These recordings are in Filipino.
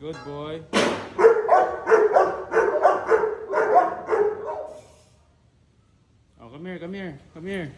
Good boy. Oh, come here, come here, come here.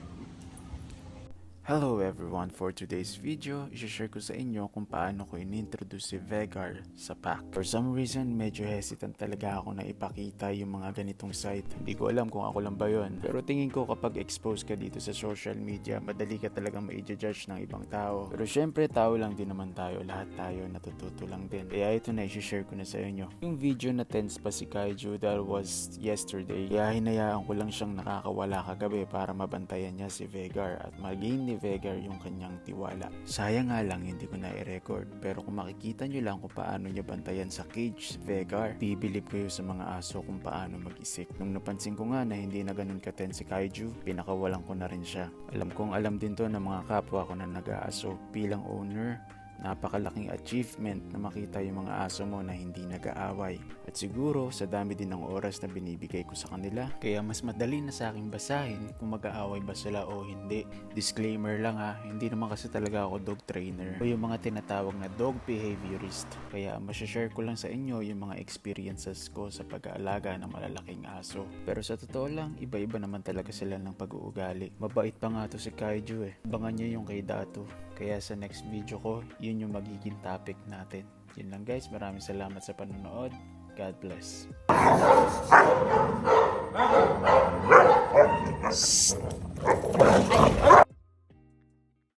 Hello everyone, for today's video, isashare ko sa inyo kung paano ko inintroduce si Vegar sa pack. For some reason, medyo hesitant talaga ako na ipakita yung mga ganitong site. Hindi ko alam kung ako lang ba yun. Pero tingin ko kapag expose ka dito sa social media, madali ka talagang ma-judge ng ibang tao. Pero syempre, tao lang din naman tayo. Lahat tayo natututo lang din. Kaya ito na isashare ko na sa inyo. Yung video na tense pa si Kaiju dahil was yesterday. Kaya hinayaan ko lang siyang nakakawala kagabi para mabantayan niya si Vegar at maging ni Vegar yung kanyang tiwala. Sayang nga lang hindi ko na i-record pero kung makikita nyo lang kung paano niya bantayan sa cage si Vegar, bibilib kayo sa mga aso kung paano mag-isik. Nung napansin ko nga na hindi na ganun katen si Kaiju, pinakawalan ko na rin siya. Alam kong alam din to ng mga kapwa ko na nag-aaso bilang owner napakalaking achievement na makita yung mga aso mo na hindi nag-aaway. At siguro sa dami din ng oras na binibigay ko sa kanila, kaya mas madali na sa akin basahin kung mag-aaway ba sila o hindi. Disclaimer lang ha, hindi naman kasi talaga ako dog trainer o yung mga tinatawag na dog behaviorist. Kaya masyashare ko lang sa inyo yung mga experiences ko sa pag-aalaga ng malalaking aso. Pero sa totoo lang, iba-iba naman talaga sila ng pag-uugali. Mabait pa nga to si Kaiju eh. Bangan niyo yung kay Datu. Kaya sa next video ko, yun yung magiging topic natin. Yun lang guys, maraming salamat sa panonood. God bless. Ay,